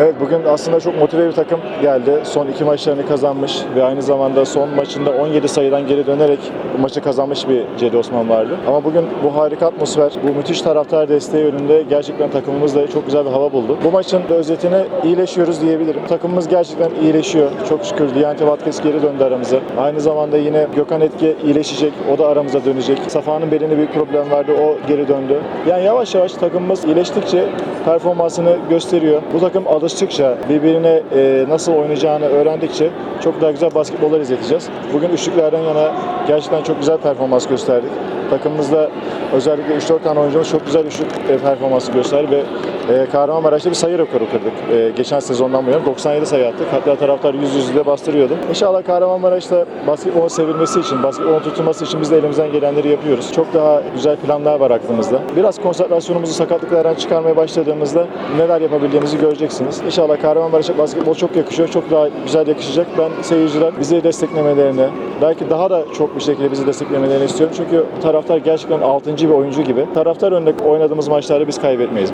Evet bugün aslında çok motive bir takım geldi. Son iki maçlarını kazanmış ve aynı zamanda son maçında 17 sayıdan geri dönerek maçı kazanmış bir Cedi Osman vardı. Ama bugün bu harika atmosfer, bu müthiş taraftar desteği önünde gerçekten takımımız da çok güzel bir hava buldu. Bu maçın özetine iyileşiyoruz diyebilirim. Takımımız gerçekten iyileşiyor. Çok şükür Diante Vatkes geri döndü aramıza. Aynı zamanda yine Gökhan Etke iyileşecek. O da aramıza dönecek. Safa'nın belinde büyük problem vardı. O geri döndü. Yani yavaş yavaş takımımız iyileştikçe performansını gösteriyor. Bu takım alıştıkça, birbirine e, nasıl oynayacağını öğrendikçe çok daha güzel basketbollar izleteceğiz. Bugün üçlüklerden yana gerçekten çok güzel performans gösterdik. Takımımızda özellikle 3-4 tane oyuncumuz çok güzel üçlük e, performansı gösterdi ve e, Kahramanmaraş'ta bir sayı rekoru kırdık. E, geçen sezondan bu yana 97 sayı attık. Hatta taraftar 100 yüzde bastırıyordu. İnşallah Kahramanmaraş'ta basketbolun sevilmesi için, basketbolun tutulması için biz de elimizden gelenleri yapıyoruz. Çok daha güzel planlar var aklımızda. Biraz konsantrasyonumuzu sakatlıklardan çıkarmaya başladığımızda neler yapabildiğimizi göreceksiniz. İnşallah Kahramanmaraş'a basketbol çok yakışıyor. Çok daha güzel yakışacak. Ben seyirciler bizi desteklemelerini, belki daha da çok bir şekilde bizi desteklemelerini istiyorum. Çünkü taraftar gerçekten 6. bir oyuncu gibi. Taraftar önünde oynadığımız maçlarda biz kaybetmeyiz.